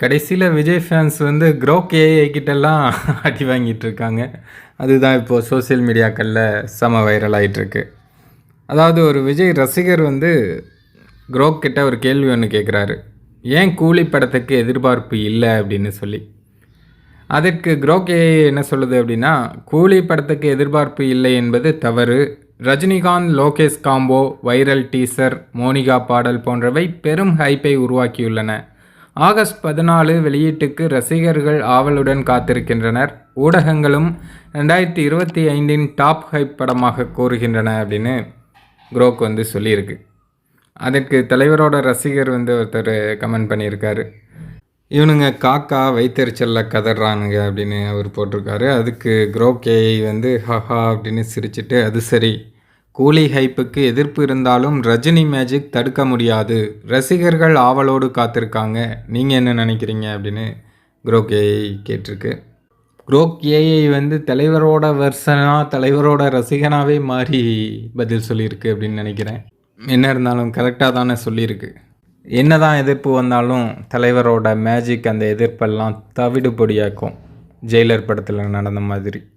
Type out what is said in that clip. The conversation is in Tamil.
கடைசியில் விஜய் ஃபேன்ஸ் வந்து க்ரோக் ஏஐ கிட்டலாம் அடி வாங்கிட்டு இருக்காங்க. அதுதான் இப்போது சோஷியல் மீடியாக்களில் செம வைரல் ஆயிட்டிருக்கு. அதாவது ஒரு விஜய் ரசிகர் வந்து க்ரோக் கிட்ட ஒரு கேள்வி ஒன்று கேட்குறாரு ஏன் கூலி படத்துக்கு எதிர்பார்ப்பு இல்லை அப்படின்னு சொல்லி. அதற்கு க்ரோக் ஏஐ என்ன சொல்லுது அப்படின்னா கூலி படத்துக்கு எதிர்பார்ப்பு இல்லை என்பது தவறு. Rajinikanth Lokesh combo viral teaser Monica பாடல் போன்றவை பெரும் ஹைப்பை உருவாக்கியுள்ளன. ஆகஸ்ட் பதினாலு வெளியீட்டுக்கு ரசிகர்கள் ஆவலுடன் காத்திருக்கின்றனர். ஊடகங்களும் ரெண்டாயிரத்தி இருபத்தி ஐந்தின் டாப் ஹைப் படமாக கூறுகின்றன அப்படின்னு குரோக் வந்து சொல்லியிருக்கு. அதற்கு தலைவரோட ரசிகர் வந்து ஒருத்தர் கமெண்ட் பண்ணியிருக்காரு. இவனுங்க காக்கா வைத்தறிச்சலில் கதறானுங்க அப்படின்னு அவர் போட்டிருக்காரு. அதுக்கு குரோகேயை வந்து ஹஹா அப்படின்னு சிரிச்சிட்டு அது சரி கூலி ஹைப்புக்கு எதிர்ப்பு இருந்தாலும் ரஜினி மேஜிக் தடுக்க முடியாது. ரசிகர்கள் ஆவலோடு காத்திருக்காங்க. நீங்கள் என்ன நினைக்கிறீங்க? அப்படின்னு குரோக் ஏஐ கேட்டிருக்கு. குரோக் ஏஐ வந்து தலைவரோட வெர்சனாக தலைவரோட ரசிகனாகவே மாறி பதில் சொல்லியிருக்கு அப்படின்னு நினைக்கிறேன். என்ன இருந்தாலும் கரெக்டாக தானே சொல்லியிருக்கு. என்னதான் எதிர்ப்பு வந்தாலும் தலைவரோட மேஜிக் அந்த எதிர்ப்பெல்லாம் தவிடு பொடியாக்கும் ஜெயிலர் படத்தில் நடந்த மாதிரி.